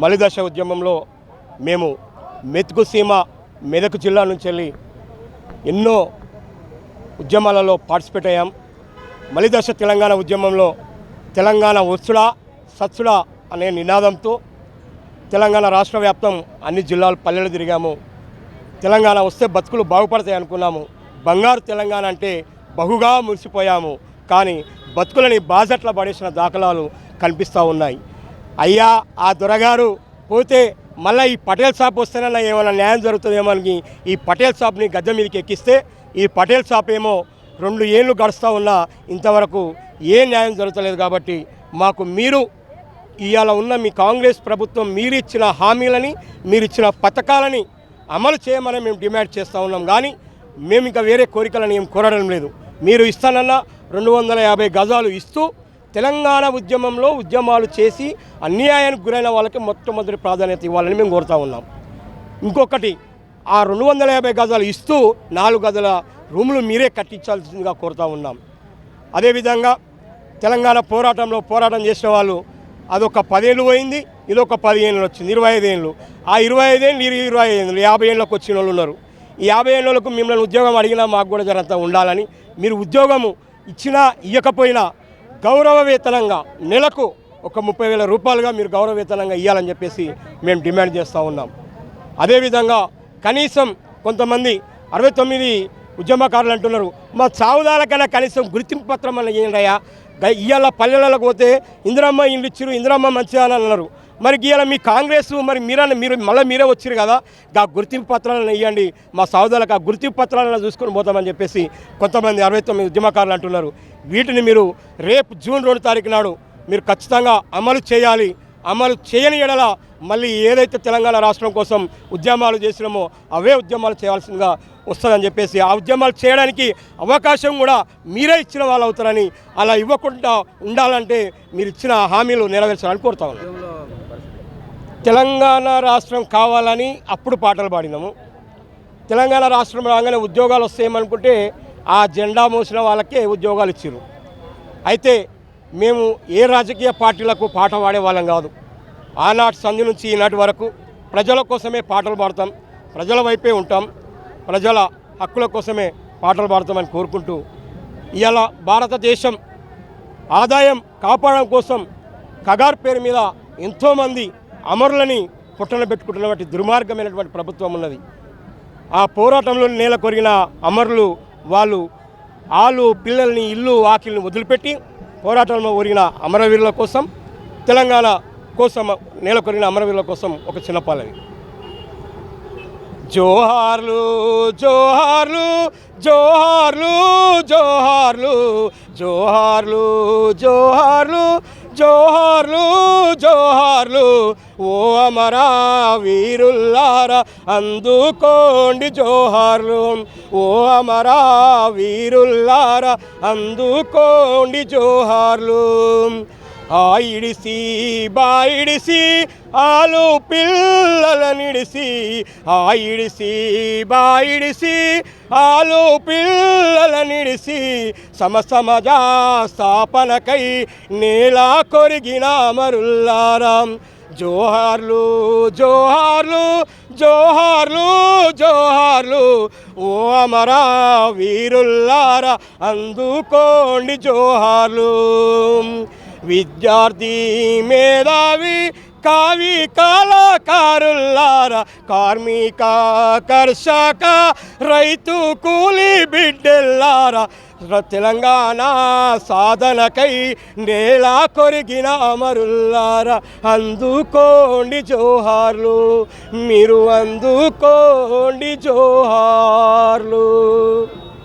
మలిదశ ఉద్యమంలో మేము మెతుకు సీమ మెదక్ జిల్లా నుంచి వెళ్ళి ఎన్నో ఉద్యమాలలో పార్టిసిపేట్ అయ్యాం. మలిదశ తెలంగాణ ఉద్యమంలో తెలంగాణ వత్సుడా సత్సుడా అనే నినాదంతో తెలంగాణ రాష్ట్ర వ్యాప్తం అన్ని జిల్లాలు పల్లెలు తిరిగాము. తెలంగాణ వస్తే బతుకులు బాగుపడతాయి అనుకున్నాము. బంగారు తెలంగాణ అంటే బహుగా మురిసిపోయాము. కానీ బతుకులని బాజట్ల పడేసిన దాఖలాలు కనిపిస్తూ ఉన్నాయి. అయ్యా ఆ దొరగారు పోతే మళ్ళీ ఈ పటేల్ షాప్ వస్తేనన్నా ఏమైనా న్యాయం జరుగుతుందేమో అని ఈ పటేల్ షాప్ని గద్దె మీదకి ఎక్కిస్తే ఈ పటేల్ షాప్ ఏమో రెండు ఏళ్ళు గడుస్తూ ఉన్నా ఇంతవరకు ఏ న్యాయం జరుగుతలేదు కాబట్టి మాకు మీరు ఇవాళ ఉన్న మీ కాంగ్రెస్ ప్రభుత్వం మీరిచ్చిన హామీలని మీరిచ్చిన పథకాలని అమలు చేయమని మేము డిమాండ్ చేస్తూ ఉన్నాం. కానీ మేము ఇంకా వేరే కోరికలను ఏం కోరడం లేదు. మీరు ఇస్తానన్నా రెండు వందల యాభై గజాలు ఇస్తూ తెలంగాణ ఉద్యమంలో ఉద్యమాలు చేసి అన్యాయానికి గురైన వాళ్ళకి మొట్టమొదటి ప్రాధాన్యత ఇవ్వాలని మేము కోరుతా ఉన్నాం. ఇంకొకటి ఆ రెండు వందల యాభై గజాలు ఇస్తూ నాలుగు గజల రూములు మీరే కట్టించాల్సిందిగా కోరుతా ఉన్నాం. అదేవిధంగా తెలంగాణ పోరాటంలో పోరాటం చేసిన వాళ్ళు అదొక పదేళ్ళు పోయింది ఇదొక పదిహేను వచ్చింది ఇరవై ఐదేళ్ళు ఆ ఇరవై ఐదేళ్ళు ఇరవై ఇరవై ఐదేళ్ళు యాభై ఏళ్ళకి వచ్చిన వాళ్ళు ఉన్నారు. ఈ యాభై ఏళ్ళకు మిమ్మల్ని ఉద్యోగం అడిగినా మాకు కూడా జరంత ఉండాలని మీరు ఉద్యోగము ఇచ్చినా ఇవ్వకపోయినా గౌరవ వేతనంగా నెలకు ఒక ముప్పై వేల రూపాయలుగా మీరు గౌరవ వేతనంగా ఇవ్వాలని చెప్పేసి మేము డిమాండ్ చేస్తూ ఉన్నాం. అదేవిధంగా కనీసం కొంతమంది అరవై తొమ్మిది ఉద్యమకారులు అంటున్నారు మా చావుదాలకైనా కనీసం గుర్తింపు పత్రం అన్న ఇయ్యండియా ఇవాళ పల్లెలకు పోతే ఇందిరమ్మ ఇల్లు ఇచ్చిరు ఇందిరమ్మ మంచిదని అన్నారు. మరి ఇవాళ మీ కాంగ్రెస్ మరి మీరన్న మీరు మళ్ళీ మీరే వచ్చారు కదా. ఆ గుర్తింపు పత్రాలను ఇవ్వండి మా సోదరులకు ఆ గుర్తింపు పత్రాలను చూసుకొని పోతామని చెప్పేసి కొంతమంది అరవై తొమ్మిది ఉద్యమకారులు అంటున్నారు. వీటిని మీరు రేపు జూన్ రెండు తారీఖు నాడు మీరు ఖచ్చితంగా అమలు చేయాలి. అమలు చేయని ఎడల మళ్ళీ ఏదైతే తెలంగాణ రాష్ట్రం కోసం ఉద్యమాలు చేసినామో అవే ఉద్యమాలు చేయాల్సిందిగా వస్తుందని చెప్పేసి ఆ ఉద్యమాలు చేయడానికి అవకాశం కూడా మీరే ఇచ్చిన వాళ్ళు అవుతారని అలా ఇవ్వకుండా ఉండాలంటే మీరు ఇచ్చిన హామీలు నెరవేర్చాలని కోరుతా ఉన్నాను తెలంగాణ రాష్ట్రం కావాలని అప్పుడు పాటలు పాడినాము. తెలంగాణ రాష్ట్రం రాగానే ఉద్యోగాలు వస్తాయేమనుకుంటే ఆ జెండా మోసిన వాళ్ళకే ఉద్యోగాలు ఇచ్చారు అయితే మేము ఏ రాజకీయ పార్టీలకు పాట పాడే వాళ్ళం కాదు. ఆనాటి సంధి నుంచి ఈనాటి వరకు ప్రజల కోసమే పాటలు పాడతాం ప్రజల వైపే ఉంటాం ప్రజల హక్కుల కోసమే పాటలు పాడతామని కోరుకుంటూ ఇవాళ భారతదేశం ఆదాయం కాపాడడం కోసం కగార్ పేరు మీద ఎంతోమంది అమరులని పుట్టన పెట్టుకుంటున్నటువంటి దుర్మార్గమైనటువంటి ప్రభుత్వం ఉన్నది. ఆ పోరాటంలో నేల కొరిగిన అమరులు వాళ్ళు ఆలు పిల్లల్ని ఇల్లు ఆకిల్ని వదిలిపెట్టి పోరాటంలో ఒరిగిన అమరవీరుల కోసం తెలంగాణ కోసం నేల కొరిగిన అమరవీరుల కోసం ఒక చిన్నపాలవి జోహార్లు జోహార్లు జోహార్లు జోహార్లు జోహార్లు జోహార్లు జోహార్లు జోహార్లు ఓ అమరా వీరుల్లారా అందుకోండి జోహార్లు. ఓ అమరా వీరుల్లారా అందుకోండి జోహార్లు. ఆయిడిసి బాయిడిసి ఆలు పిల్లలనిడిసి ఆయిడిసి బాయిడిసి ఆలు పిల్లలనిడిసి సమసమజా స్థాపనకై నేలా కొరిగిన మరుల్లారాం జోహార్లు జోహార్లు జోహార్లు జోహార్లు. ఓ అమరా వీరుల్లారా అందుకోండి జోహార్లు. విద్యార్థి మేధావి కావి కళాకారుల్లారా కార్మిక కర్షక రైతు కూలి బిడ్డెల్లారా తెలంగాణ సాధనకై నేల కొరిగిన అమరుల్లారా అందుకోండి జోహార్లు మీరు అందుకోండి జోహార్లు.